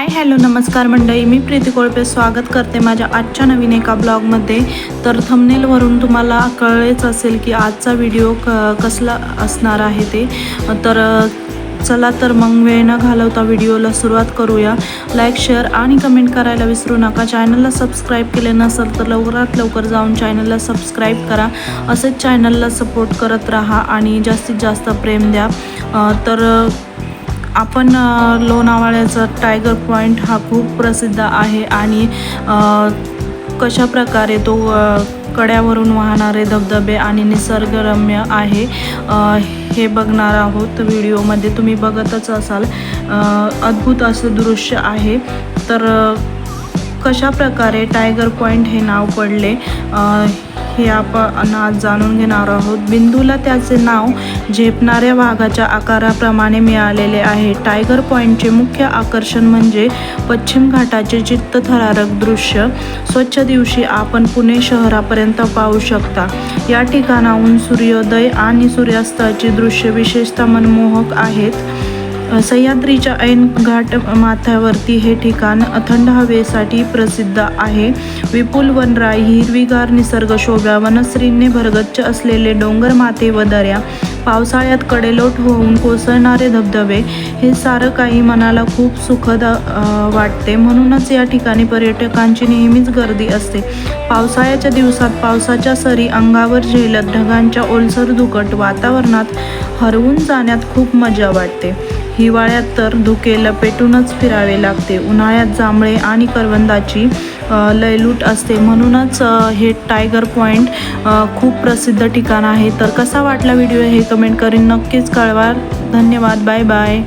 Hi hello नमस्कार मंडळी. मी प्रीती कोळपे स्वागत करते माझ्या आजच्या नवीन एका ब्लॉगमध्ये. तर थंबनेलवरून तुम्हाला कळलेच असेल की आजचा व्हिडिओ क कसला असणार आहे ते. तर चला तर मग वेळ न घालवता व्हिडिओला सुरुवात करूया. लाईक शेअर आणि कमेंट करायला विसरू नका. चॅनलला सबस्क्राईब केले नसेल तर लवकरात लवकर जाऊन चॅनलला सबस्क्राईब करा. असेच चॅनलला सपोर्ट करत राहा आणि जास्तीत जास्त प्रेम द्या. तर आपण लोणावळ्याचा टायगर पॉईंट हा खूप प्रसिद्ध आहे आणि कशाप्रकारे कशा प्रकारे तो कड्यावरून वाहणारे धबधबे आणि निसर्गरम्य आहे हे बघणार आहोत व्हिडिओमध्ये. तुम्ही बघतच असाल. अद्भुत असं दृश्य आहे. तर कशा प्रकारे टायगर पॉईंट हे नाव पडले हे आपण आज जाणून घेणार आहोत. बिंदूला त्याचे नाव झेपणाऱ्या वाघाच्या आकाराप्रमाणे मिळालेले आहे. टायगर पॉईंटचे मुख्य आकर्षण म्हणजे पश्चिम घाटाचे चित्तथरारक दृश्य. स्वच्छ दिवशी आपण पुणे शहरापर्यंत पाहू शकता. या ठिकाणाहून सूर्योदय आणि सूर्यास्ताची दृश्य विशेषतः मनमोहक आहेत. सह्याद्रीच्या ऐन घाट माथ्यावरती हे ठिकाण थंड हवेसाठी प्रसिद्ध आहे. विपुल वनराई हिरवीगार निसर्ग शोभा वनश्रीने भरगच्च असलेले डोंगर माते व दऱ्या पावसाळ्यात कडेलोट होऊन कोसळणारे धबधबे हे सारं काही मनाला खूप सुखद वाटते. म्हणूनच या ठिकाणी पर्यटकांची नेहमीच गर्दी असते. पावसाळ्याच्या दिवसात पावसाच्या सरी अंगावर झेलत ढगांच्या ओलसर दुकट वातावरणात हरवून जाण्यात खूप मजा वाटते. हिवाळ्यात तर धुके लपेटूनच फिरावे लागते. उन्हाळ्यात जांभळे आणि करवंदाची लयलूट असते. म्हणूनच हे टायगर पॉईंट खूप प्रसिद्ध ठिकाण आहे. तर कसा वाटला व्हिडिओ हे कमेंट करीन. नक्कीच कळवा. धन्यवाद. Bye bye.